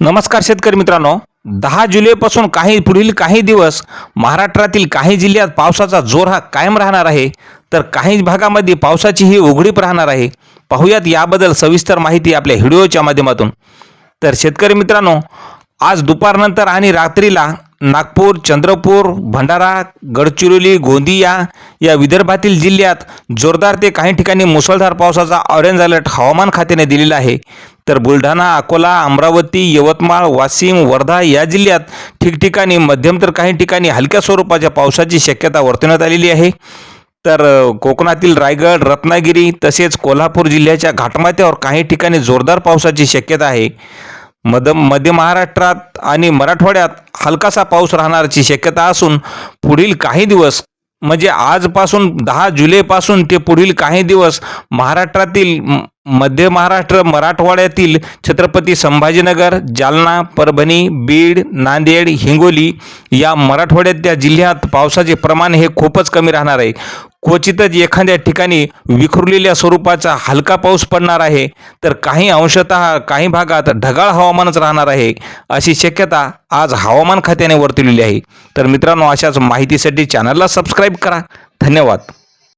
नमस्कार शेतकरी मित्रांनो. दहा जुलैपासून काही पुढील काही दिवस महाराष्ट्रातील काही जिल्ह्यात पावसाचा जोर हा कायम राहणार आहे. तर काही भागामध्ये पावसाची ही उघडीप राहणार आहे. पाहूयात याबद्दल सविस्तर माहिती आपल्या व्हिडिओच्या माध्यमातून. तर शेतकरी मित्रांनो आज दुपारनंतर आणि रात्रीला नागपूर चंद्रपूर भंडारा गडचिरोली गोंदिया या विदर्भातील जिल्ह्यात जोरदार ते काही ठिकाणी मुसळधार पावसाचा ऑरेंज अलर्ट हवामान खात्याने दिलेला आहे. तर बुलढाणा अकोला अमरावती यवतमाळ वाशिम वर्धा या जिल्ह्यात ठिकठिकाणी मध्यम तर काही ठिकाणी हलक्या स्वरूपाच्या पावसाची शक्यता वर्तवण्यात आलेली आहे. तर कोकणातील रायगड रत्नागिरी तसेच कोल्हापूर जिल्ह्याच्या घाटमाथ्यावर काही ठिकाणी जोरदार पावसाची शक्यता आहे. मध मध्य महाराष्ट्रात आणि मराठवाड्यात हलकासा पाऊस राहण्याची शक्यता असून पुढील काही दिवस म्हणजे आजपासून दहा जुलैपासून ते पुढील काही दिवस महाराष्ट्रातील मध्य महाराष्ट्र मराठवाड्यातील छत्रपती संभाजीनगर जालना परभणी बीड नांदेड हिंगोली या मराठवाड्यातल्या जिल्ह्यात पावसाचे प्रमाण हे खूपच कमी राहणार आहे. क्वचितच एखाद्या ठिकाणी विखुरलेल्या स्वरूपाचा हलका पाऊस पडणार आहे तर काही अंशतः काही भागात ढगाळ हवामानच राहणार आहे अशी शक्यता आज हवामान खात्याने वर्तवलेली आहे. तर मित्रांनो अशाच माहितीसाठी चॅनलला सबस्क्राईब करा. धन्यवाद.